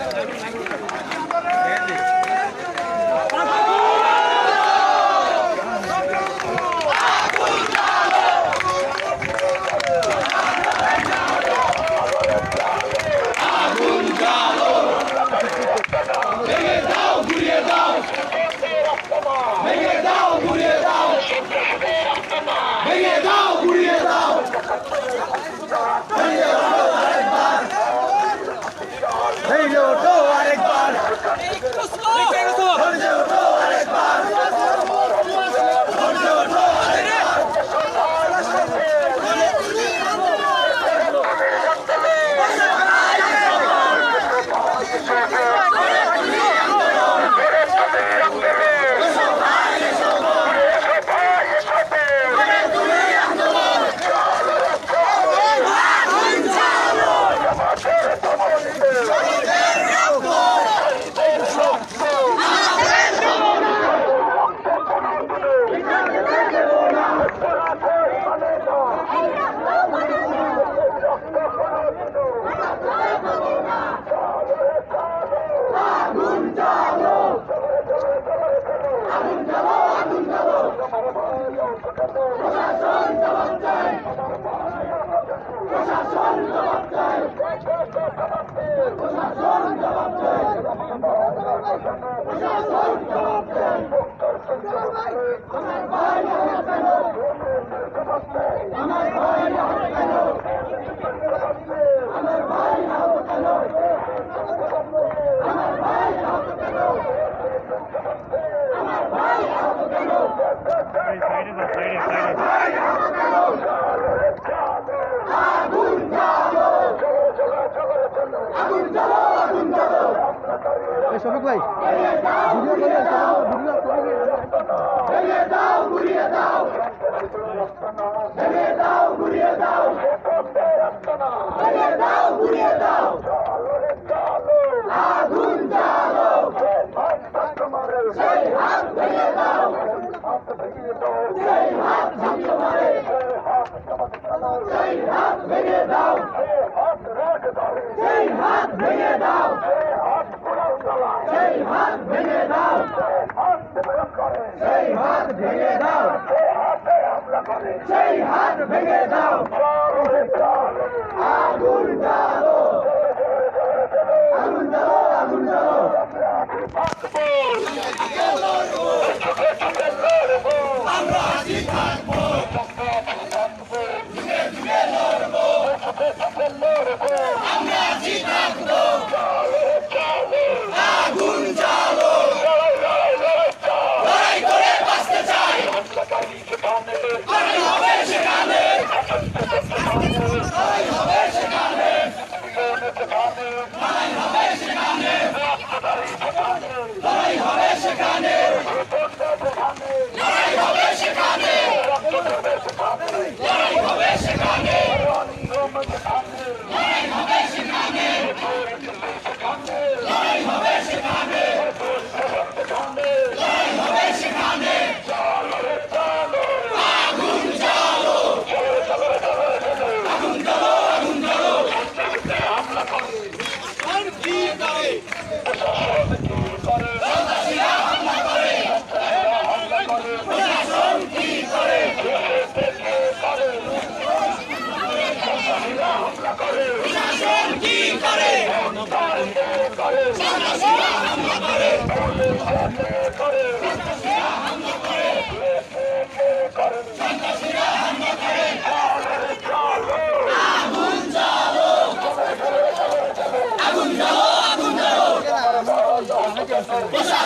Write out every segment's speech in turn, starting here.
はい。ফারুক ভাই Bring it down! সেই হাত ভেঙে দাও। সেই হাত ভেঙে দাও। সেই হাত ভেঙে দাও। আগুন জ্বালো। আগুন জ্বালো আগুন জ্বালো। আমরা আছি সেখানে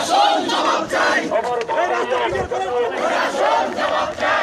প্রশাসন জবাব চাই। প্রশাসন জবাব চাই।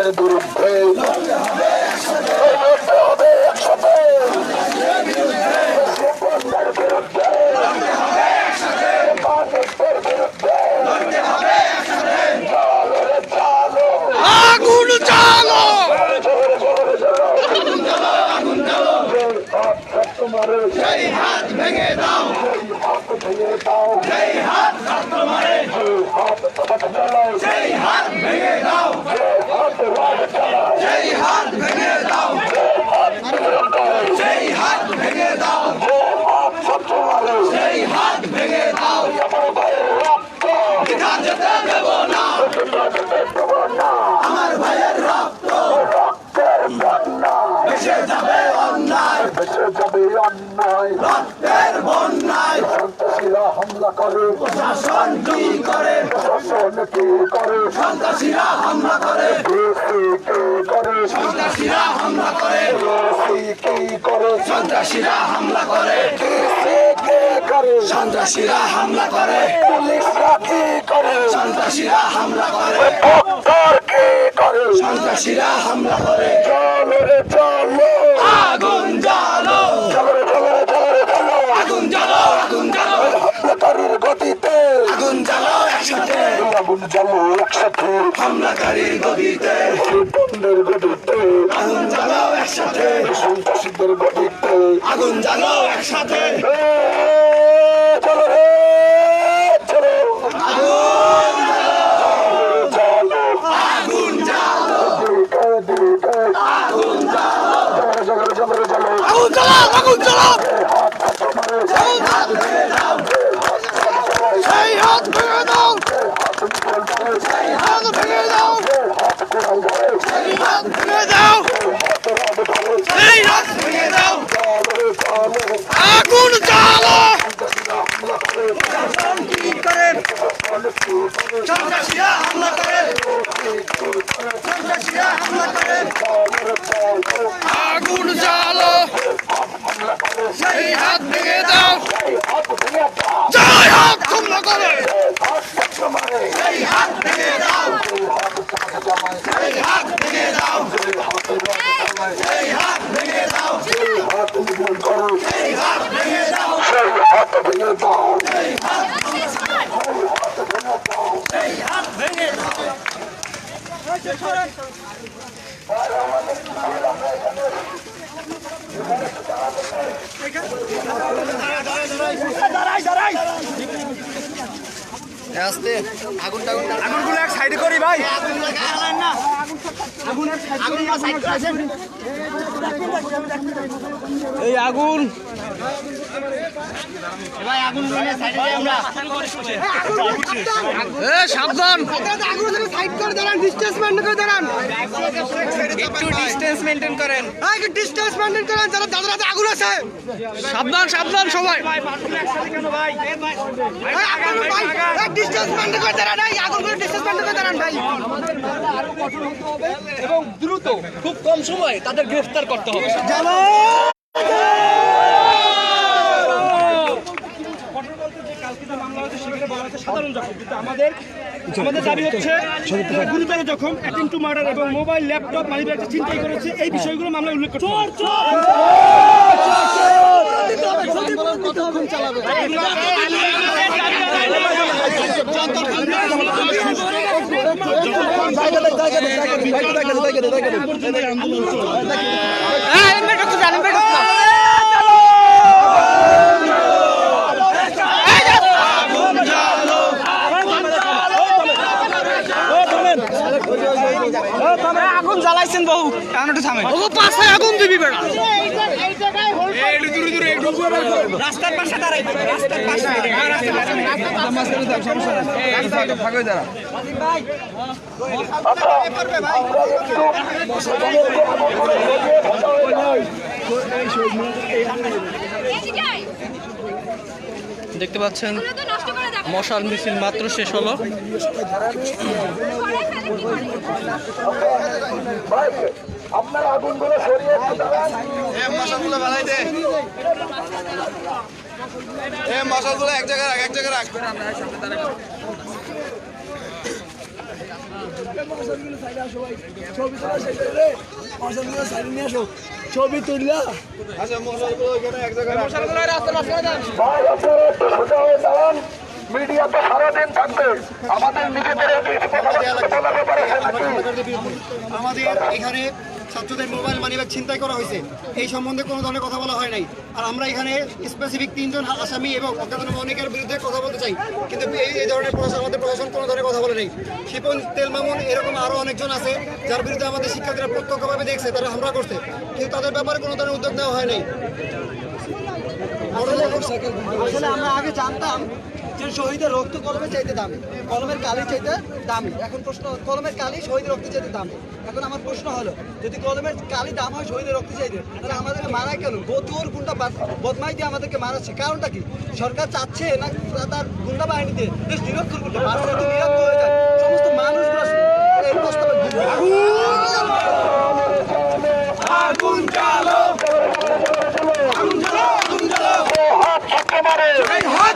সন্ত্রাসীদের বিরুদ্ধে হবে একসাথে বিরুদ্ধে চালো চালো আগুন জ্বালো! তোমার হাত ভেঙে দাও! ভেঙে দাও সেই হাত তোমারে হাত তোমাকে চালাও সেই হাত ভেঙে দাও হাত রাজ চালাও সেই হাত ভেঙে দাও হাত সেই হাত ভেঙে দাও হাত তোমারে সেই হাত ভেঙে দাও আমার ভাইয়ের রক্ত আমার ভাইয়ের রক্ত রক্তের বন্যা ভেসে যাবে অন্যায় ভেসে যাবে অন্যায় রক্তের বন্যায় সন্ত্রাসীরা হামলা করে প্রশাসন কি করে? প্রশাসন কি করে? সন্ত্রাসীরা হামলা করে। কি করে? সন্ত্রাসীরা হামলা করে। কি করে? সন্ত্রাসীরা হামলা করে। করে? সন্ত্রাসীরা হামলা করে। পুলিশরা কি করে? সন্ত্রাসীরা হামলা করে। ডক্টর কি করে? সন্ত্রাসীরা হামলা করে। চলো রে চলো আগুন জ্বালো চলো রে চলো রে চলো রে চলো আগুন জ্বালো আগুন জ্বালো হামলাকারীর গতিতে আগুন জ্বালো একসাথে। আগুন জ্বালো একসাথে। হামলাকারীর গতিতে বন্ধের গতিতে আগুন জ্বালো একসাথে। সন্ত্রাসীদের গতিতে আগুন জ্বালো একসাথে। চলো রে চলো। আগুন জ্বালো আগুন জ্বালো দিকে দিকে আগুন জ্বালো জ্বালো জ্বালো জ্বালো আগুন জ্বালাও। আগুন জ্বালাও। সেই হাত ভেঙে দাও হাত ভেঙে দাও সেই হাত ভেঙে দাও সেই হাত ভেঙে দাও আগুন জ্বালো। সন্ত্রাসীরা হামলা করে সন্ত্রাসীরা হামলা করে আগুন জ্বালো সেই হাত ভেঙে দাও জয় হাত হামলা করে সেই হাত ভেঙে দাও সেই হাত ভেঙে দাও সেই হাত ভেঙে দাও সেই হাত ভেঙে দাও সেই হাত ভেঙে দাও আস্তে আগুন টাগুন আগুনগুলো এক সাইডে করি ভাই। এই আগুন। সাবধান সাবধান সবাই এবং দ্রুত খুব কম সময়ে তাদের গ্রেফতার করতে হবে। আমাদের আমাদের দাবি হচ্ছে গুরুতর জখম অ্যাটেম্প টু মার্ডার এবং মোবাইল ল্যাপটপ মানি ব্যাগটা চিন্তাই করেছে এই বিষয়গুলো মামলা উল্লেখ করতে হবে। আগুন জ্বালাইছেন বহু এখন একটু থামেন ও পাশে আগুন দিবি বেড়া। রাস্তার পাশে দাঁড়াই রাস্তার পাশে। ফাঁকা দাঁড়া দেখতে পাচ্ছেন। মশাল মিছিল মাত্র শেষ হলো। আপনার আগুনগুলো সরিয়ে একটু দাঁড়ান। মশালগুলো বেলাই দে। এ মশালগুলো এক জায়গায় রাখ এক জায়গায় রাখ। ছবি তুললা আচ্ছা মশালগুলো এখানে এক জায়গায় রাখ। ভাই আপনারা একটু সোজা দাঁড়ান। মিডিয়া তো সারাদিন থাকবে। আমাদের নিজেদের কিছু কথাবার্তা বলার ব্যাপারে আছে নাকি? আমাদের এখানে ছাত্রদের মোবাইল মানিব্যাগ ছিনতাই করা হয়েছে। এই সম্বন্ধে কোনো ধরনের কথা বলা হয় নাই। আর আমরা এখানে স্পেসিফিক তিনজন আসামি এবং অজ্ঞাতনামা অনেকের বিরুদ্ধে কথা বলতে চাই। কিন্তু এই ধরনের প্রশাসন আমাদের প্রশাসন কোনো ধরনের কথা বলে নেই। শিপন তেল মামুন এরকম আরও অনেকজন আছে, যার বিরুদ্ধে আমাদের শিক্ষার্থীরা প্রত্যক্ষভাবে দেখছে, তারা হামলা করছে। কিন্তু তাদের ব্যাপারে কোনো ধরনের উদ্যোগ নেওয়া হয় নাই। আমরা আগে জানতাম যে শহীদের রক্ত কলমের চাইতে দামি কলমের কালি চাইতে দামি। এখন প্রশ্ন কলমের কালি শহীদের রক্ত চাইতে দামি। এখন আমার প্রশ্ন হলো যদি কলমের কালি দাম হয় শহীদের রক্ত চাইতে তাহলে আমাদেরকে মারা কেন? গতুর গুন্ডা বদমাই দিয়ে আমাদেরকে মারাচ্ছে কারণটা কি? সরকার চাচ্ছে না তার গুন্ডা বাহিনীতে? দেশ নিরক্ষর করতে নিরক্ষ হয়ে যায়। সমস্ত মানুষগুলো এই প্রস্তাবে হাত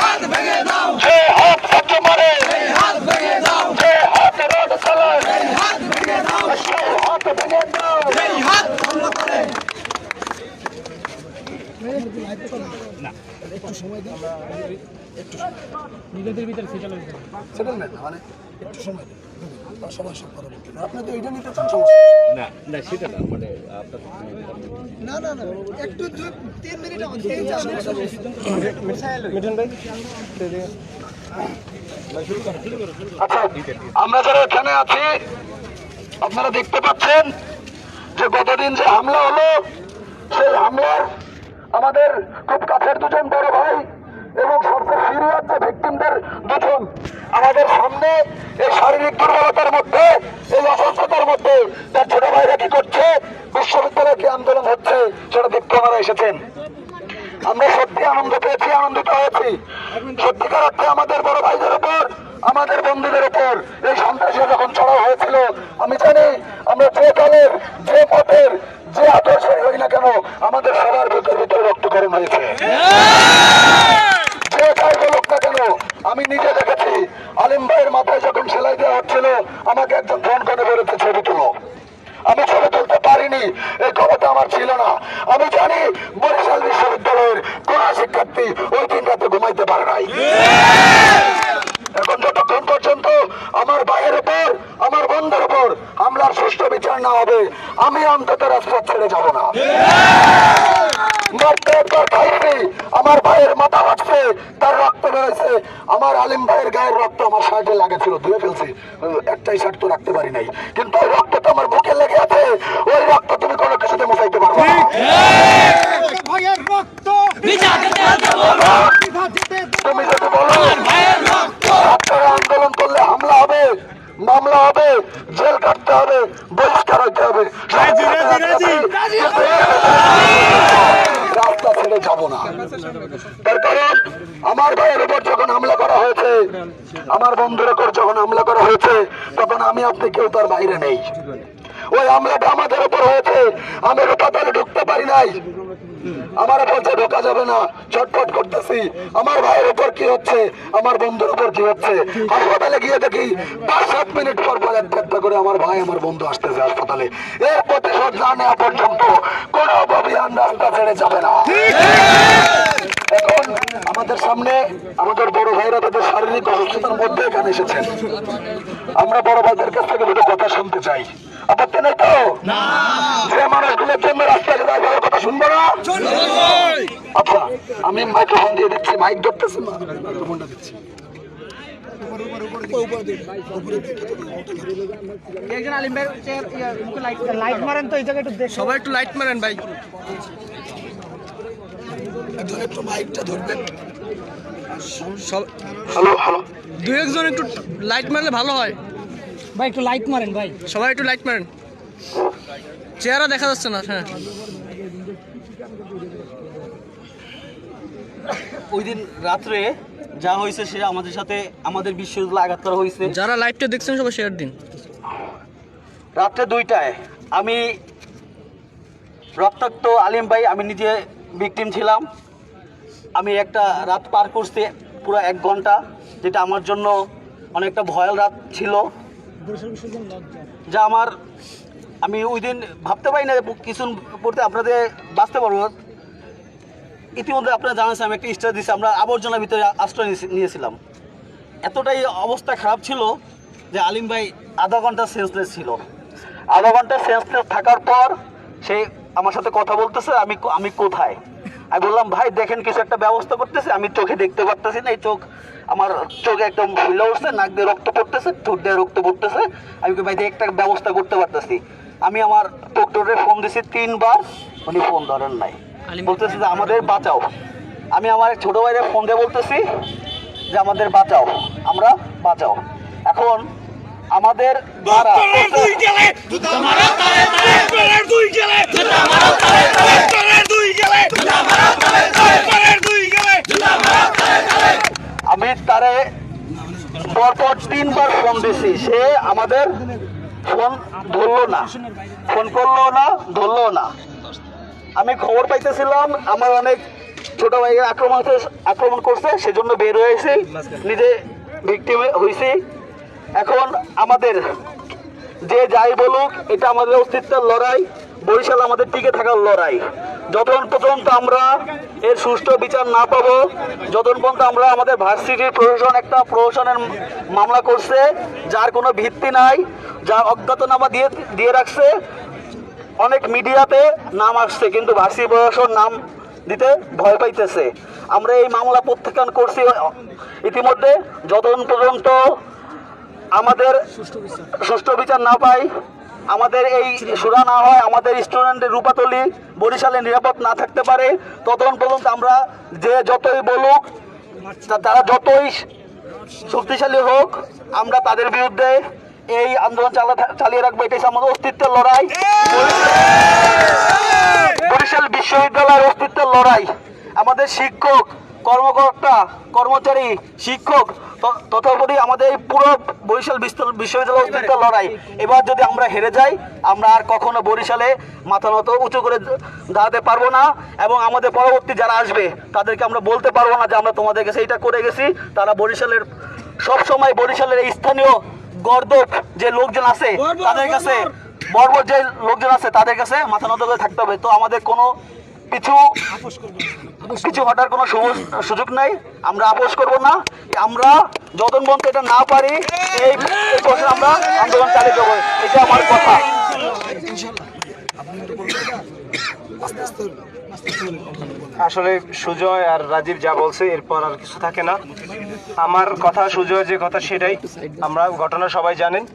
হাত ভেঙে দাও হাত ছাড়তে মারে হাত ভেঙে দাও হাত রোড চালায় হাত ভেঙে দাও হাত ভেঙে দাও হাত বন্ধ করে না না না একটু দু- তিন মিনিট আমাদের এই যে আমরা- আচ্ছা আমরা যারা এখানে আছি আপনারা দেখতে পাচ্ছেন যে গতদিন যে হামলা হলো সেই হামলার আমাদের খুব কাছের দুজন বড় ভাই এবং সবচেয়ে সিরিয়াস যে ভিকটিমদের দুজন, আমাদের সামনে এই শারীরিক দুর্বলতার মধ্যে, এই অসুস্থতার মধ্যে তার ছোট ভাইরা কি করছে? বিশ্ববিদ্যালয়ে কি আন্দোলন হচ্ছে? সেটা দেখতে ওনারা এসেছেন। আমরা সত্যি আনন্দ পেয়েছি, আনন্দিত হয়েছি। সত্যিকার অর্থে আমাদের বড় ভাইদের উপর, আমাদের বন্ধুদের উপর এই সন্ত্রাসী যখন চড়াও হয়েছিল, আমি জানি আমরা যে দলের, যে পথের যে আদর্শের হই না কেন, আমাদের সবার ভিতর ভিতরে রক্তকরণ হয়েছে যে যাই বলুক না কেন আমি নিজে দেখেছি। আলিম ভাইয়ের মাথায় যখন সেলাই দেওয়া হচ্ছিল, আমাকে একজন ফোন করে বেরোতে ছবি তুলো। আমি ছবি তুলতে পারিনি, এই ক্ষমতা আমার ছিল না। আমি জানি বরিশাল বিশ্ববিদ্যালয়ের কোন শিক্ষার্থী ওই দিন রাতে ঘুমাইতে পারে নাই। এখন যতক্ষণ পর্যন্ত আমার ভাইয়ের উপর, আমার বন্ধুর উপর হামলার সুষ্ঠু বিচার না হবে, আমি অন্তত রাস্তা ছেড়ে যাব না। আমার ভাইয়ের মাথা বাঁচছে তার রক্ত বেরোছে আমার আলিম ভাইয়ের গায়ের রক্ত আমার শার্টে লাগেছিল, ধুয়ে ফেলছি। একটাই শার্ট তো রাখতে পারি নাই। কিন্তু ওই রক্ত তো আমার বুকে লেগে আছে, ওই রক্ত তুমি কোনো কিছুতে মুছাইতে পারবে না ভাইয়ের রক্ত তুমি যদি বলো ছাত্ররা আন্দোলন করলে হামলা হবে মামলা হবে জেল কাটতে হবে বহিষ্কার হইতে হবে রাস্তা ছেড়ে যাব না তার কারণ আমার ভাইয়ের উপর যখন হামলা করা হয়েছে আমার বন্ধুর উপর যখন হামলা করা হয়েছে তখন আমি আপনি কেউ তার বাইরে নেই। ওই হামলাটা আমাদের উপর হয়েছে। আমি রূপাতলে ঢুকতে পারি নাই। আমার বলছে ঢোকা যাবে না, ছটফট করতেছি। আমার ভাইয়ের উপর কি হচ্ছে? আমার বন্ধুর উপর কি হচ্ছে? হাসপাতালে গিয়ে দেখি পাঁচ, সাত মিনিট পর পর একটা একটা করে আমার ভাই, আমার বন্ধু আসতেছে হাসপাতালে। এর প্রতিশোধ না নেওয়া পর্যন্ত কোন অভিযান রাস্তা ছেড়ে যাবে না। আমাদের সামনে আমাদের বড় ভাইরা তাদের শারীরিক অসুস্থতার মধ্যে এখানে এসেছেন। আমরা বড় ভাইদের কাছ থেকে দুটো কথা শুনতে চাই। আপত্তি নেই তো? যে মানুষগুলোর জন্য রাস্তায় তাদের কথা শুনব না? আচ্ছা আমি মাইক্রোফোন দিয়ে দিচ্ছি মাইক ধরতেছি না। মাইক্রোফোনটা দিচ্ছি। একজন আলিম ভাই লাইট মারেন তো এই জায়গায় একটু সবাই একটু লাইট মারেন ভাই। একজন একটু মাইকটা ধরবেন। সব হ্যালো হ্যালো। দু একজন একটু লাইট মারলে ভালো হয়। ভাই একটু লাইট মারেন ভাই। সবাই একটু লাইট মারেন। চেহারা দেখা যাচ্ছে না হ্যাঁ। ওই দিন রাত্রে যা হয়েছে সেটা আমাদের সাথে আমাদের বিশ্ববিদ্যালয়ে আঘাত করা হয়েছে। যারা লাইভটা দেখছেন সবাই শেয়ার দিন। রাত্রে দুইটায়। আমি রক্তাক্ত আলিম ভাই আমি নিজে ভিকটিম ছিলাম। আমি একটা রাত পার করছি পুরো এক ঘণ্টা, যেটা আমার জন্য অনেকটা ভয়াল রাত ছিল। যা আমার, আমি ওই দিন ভাবতে পারি না কিছু পড়তে আপনাদের বাঁচতে পারব। ইতিমধ্যে আপনারা জানাচ্ছেন আমি একটা স্টার দিয়েছি, আমরা আবর্জনার ভিতরে আশ্রয় নিয়েছিলাম। এতটাই অবস্থা খারাপ ছিল যে আলিম ভাই আধা ঘণ্টা সেন্সলেস ছিল। আধা ঘণ্টা সেন্সলেস থাকার পর সে আমার সাথে কথা বলতেছে, আমি আমি কোথায়? আমি বললাম ভাই দেখেন কিছু একটা ব্যবস্থা করতেছে। আমি চোখে দেখতে পারতেছি না এই চোখ আমার চোখে একদম ফুলে উঠছে নাক দিয়ে রক্ত পড়তেছে ঠোঁট দিয়ে রক্ত পড়তেছে। আমি কি ভাই একটা ব্যবস্থা করতে পারতেছি। আমি আমার ডক্টরের ফোন দিছি তিনবার উনি ফোন ধরেন নাই। বলতেছে যে আমাদের বাঁচাও। আমি আমার ছোট ভাইয়ের ফোন দিয়ে বলতেছি যে আমাদের বাঁচাও আমরা বাঁচাও। এখন আমাদের দ্বারা আমি তারে পরপর তিনবার ফোন দিছি। সে আমাদের ফোন ধরলো না। ফোন করল না, ধরলো না। আমি খবর পাইতেছিলাম, আমার অনেক ছোট ভাইয়ের আক্রমণ আক্রমণ করছে, সেজন্য বের হয়েছি নিজে ভিক্টিম হয়েছি এখন আমাদের যে যাই বলুক, এটা আমাদের অস্তিত্বের লড়াই। বরিশাল আমাদের টিকে থাকার লড়াই। যতক্ষণ পর্যন্ত আমরা এর সুষ্ঠু বিচার না পাবো, যতক্ষণ পর্যন্ত আমরা আমাদের ভার্সিটির প্রশাসন একটা প্রশাসনের মামলা করছে, যার কোনো ভিত্তি নাই, যা অজ্ঞাতনামা দিয়ে দিয়ে রাখছে, অনেক মিডিয়াতে নাম আসছে, কিন্তু ভার্সিটি প্রশাসন নাম দিতে ভয় পাইতেছে। আমরা এই মামলা প্রত্যাখ্যান করছি ইতিমধ্যে, যতক্ষণ পর্যন্ত আমাদের সুষ্ঠু বিচার না পাই আমাদের এই সুরা না হয় আমাদের স্টুডেন্টের রূপাতলি বরিশালে নিরাপদ না থাকতে পারে। ততক্ষণ পর্যন্ত আমরা যে যতই বলুক তারা যতই শক্তিশালী হোক, আমরা তাদের বিরুদ্ধে এই আন্দোলন চালিয়ে রাখব। এটাই আমাদের অস্তিত্বের লড়াই। বরিশাল বিশ্ববিদ্যালয়ের অস্তিত্বের লড়াই। আমাদের শিক্ষক কর্মকর্তা কর্মচারী শিক্ষক তথাপি আমাদের এই পুরো বরিশাল বিশ্ববিদ্যালয় অস্তিত্বের লড়াই। এবার যদি আমরা হেরে যাই আমরা আর কখনো বরিশালে মাথা নত উঁচু করে দাঁড়াতে পারব না এবং আমাদের পরবর্তী যারা আসবে তাদেরকে আমরা বলতে পারব না যে আমরা তোমাদের কাছে এটা করে গেছি। তারা বরিশালের সব সময় বরিশালের এই স্থানীয় গর্দপ যে লোকজন আছে তাদের কাছে বর্বর যে লোকজন আছে তাদের কাছে মাথা নত করে থাকতে হবে। তো আমাদের কোনো কিছু কিছু হটার কোনো সুযোগ- নাই। আমরা আপোষ করব না। আমরা যতন পর্যন্ত এটা না পারি, এই বছর আমরা আন্দোলন চালিয়ে যাব। এটা আমার কথা। আসলে সুজয় আর রাজীব যা বলছে, এরপর আর কিছু থাকে না। আমার কথা সুজয় যে কথা সেটাই। আমরা ঘটনা সবাই জানেন।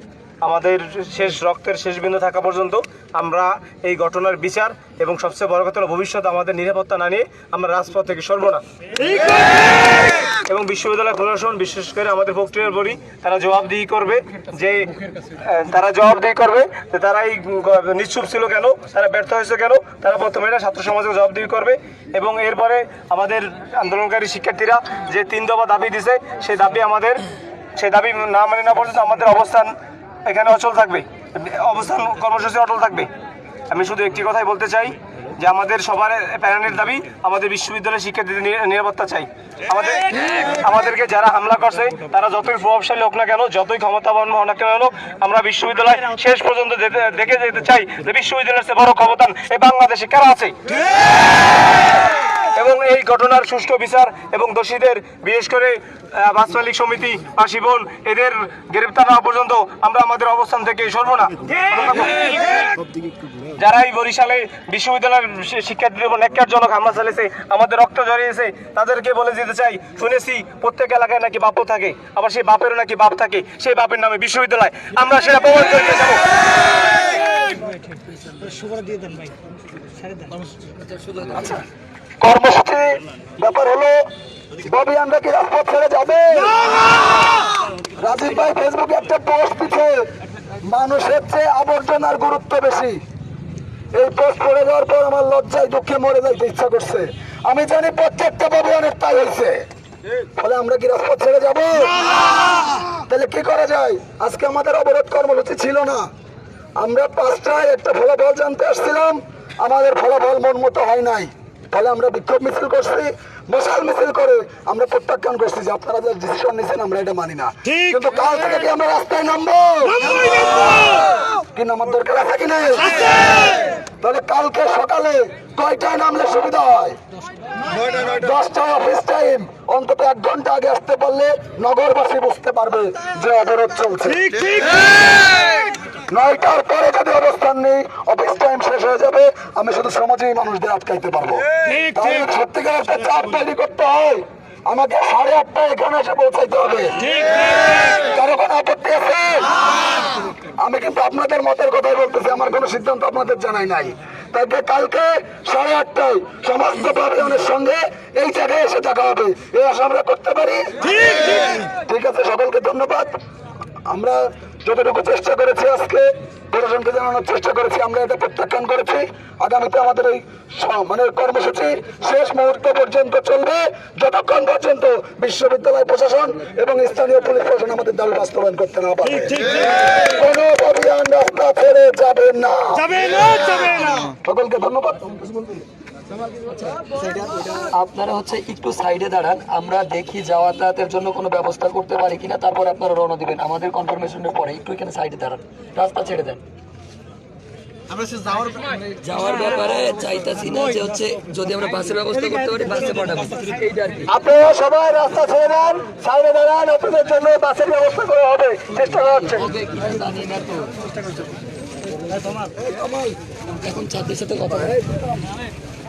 আমাদের শেষ রক্তের শেষ বিন্দু থাকা পর্যন্ত আমরা এই ঘটনার বিচার এবং সবচেয়ে বড় কথা ভবিষ্যৎ আমাদের নিরাপত্তা না নিয়ে আমরা রাজপথ থেকে সরব না। এবং বিশ্ববিদ্যালয় প্রশাসন, বিশেষ করে আমাদের প্রক্রিয়ার বলি, তারা জবাবদিহি করবে যে তারা জবাবদিহি করবে যে তারা এই নিশ্চুপ ছিল কেন, তারা ব্যর্থ হয়েছে কেন, তারা প্রথমে এটা ছাত্র সমাজকে জবাবদিহি করবে। এবং এরপরে আমাদের আন্দোলনকারী শিক্ষার্থীরা যে তিন দফা দাবি দিছে, সেই দাবি আমাদের, সেই দাবি না মানে না পর্যন্ত আমাদের অবস্থান এখানে অচল থাকবে। অবস্থান কর্মসূচি অটল থাকবে। আমি শুধু একটি কথাই বলতে চাই যে আমাদের সবার প্যানেলের দাবি, আমাদের বিশ্ববিদ্যালয়ের শিক্ষার্থীদের নিরাপত্তা চাই। আমাদের আমাদেরকে যারা হামলা করছে, তারা যতই প্রভাবশালী হোক না কেন, যতই ক্ষমতাবান হোক না কেন, আমরা বিশ্ববিদ্যালয় শেষ পর্যন্ত দেখে যেতে চাই যে বিশ্ববিদ্যালয়ের বড় ক্ষমতান এই বাংলাদেশে কারা আছে? এবং এই ঘটনার সুষ্ঠু বিচার এবং দোষীদের, বিশেষ করে বাস মালিক সমিতি বা শিবন, এদের গ্রেপ্তার না পর্যন্ত আমরা আমাদের অবস্থান থেকে সরব না। যারা এই বরিশালে বিশ্ববিদ্যালয়ের শি- শিক্ষার্থীদের উপর ন্যাক্কারজনক হামলা চালিয়েছে, আমাদের রক্ত জড়িয়েছে তাদেরকে বলে যেতে চাই, শুনেছি প্রত্যেক এলাকায় নাকি বাপও থাকে, আবার সেই বাপেরও নাকি বাপ থাকে, সেই বাপের নামে বিশ্ববিদ্যালয়। আমরা সেটা প্রমাণ করতে যাব কর্মসূচি ব্যাপার হলো, ববি আমরা কি রাজপথ ছেড়ে যাবে? রাজীব ভাই ফেসবুকে একটা পোস্ট দিচ্ছে মানুষের চেয়ে আবর্জনার গুরুত্ব বেশি। এই পোস্ট করে যাওয়ার পর আমার লজ্জায়, দুঃখে মরে যাইতে ইচ্ছা করছে। আমি জানি প্রত্যেকটা ববি অনেক তাই হয়েছে। ফলে আমরা কি রাজপথ ছেড়ে যাব? তাহলে কি করা যায়? আজকে আমাদের অবরোধ কর্মসূচি ছিল না। আমরা পাঁচটায় একটা ফলাফল জানতে আসছিলাম। আমাদের ফলাফল মন মতো হয় নাই। ফলে আমরা বিক্ষোভ মিছিল করছি মশাল মিছিল করে আমরা প্রত্যাখ্যান করছি যে আপনারা যা ডিসিশন নিয়েছেন আমরা এটা মানি না। কিন্তু কাল থেকে কি আমরা রাস্তায় নামবো। কি নামার দরকার আছে কি নেই? তাহলে কালকে সকালে কয়টায় নামলে সুবিধা হয়? দশটায় অফিস টাইম অন্তত এক ঘণ্টা আগে আসতে পারলে নগরবাসী বুঝতে পারবে যে অবরোধ চলছে। নয়টার পরে যদি অবস্থান নেই অফিস টাইম শেষ হয়ে যাবে আমি শুধু সমাজেই মানুষদের আটকাইতে পারব। সত্যিকার একটা চাপ তৈরি করতে হয়। আমাকে সাড়ে আটটা এখানে এসে পৌঁছাইতে হবে। কারও কোনো আপত্তি আছে? আমি কিন্তু আপনাদের মতের কথাই বলতেছি আমার কোনো সিদ্ধান্ত আপনাদের জানাই নাই। তাকে কালকে সাড়ে আটটায় সমস্ত পাবলিয়নের সঙ্গে এই জায়গায় এসে দেখা হবে। এই আশা আমরা করতে পারি। ঠিক আছে সকলকে ধন্যবাদ। আমরা যতটুকু চেষ্টা করেছি আজকে প্রশাসনকে জানানোর চেষ্টা করেছি আমরা এটা প্রত্যাখ্যান করেছি। আগামীতে আমাদের এই মানে কর্মসূচি শেষ মুহূর্ত পর্যন্ত চলবে। যতক্ষণ পর্যন্ত বিশ্ববিদ্যালয় প্রশাসন এবং স্থানীয় পুলিশ প্রশাসন আমাদের দাবি বাস্তবায়ন করতে না পারে কোনো অভিযান রাস্তা ছেড়ে যাবে না যাবে না। সকলকে ধন্যবাদ। আপনারা হচ্ছে একটু সাইডে দাঁড়ান আমরা দেখি যাতায়াতের জন্য কোনো ব্যবস্থা করতে পারি কিনা তারপর আপনারা রওনা দিবেন। আমাদের কনফার্মেশনের পরে একটু এখানে সাইডে দাঁড়ান। রাস্তা ছেড়ে দেন। যাওয়ার ব্যাপারে চাইতাছি না যে হচ্ছে যদি আমরা বাসের ব্যবস্থা করতে পারি বাসে পাঠাবো আপনারা সবাই রাস্তা ছেড়ে দেন সাইডে দাঁড়ান আপনাদের জন্য বাসের ব্যবস্থা করা হবে। চেষ্টা করা হচ্ছে। এখন ছাত্রের সাথে কথা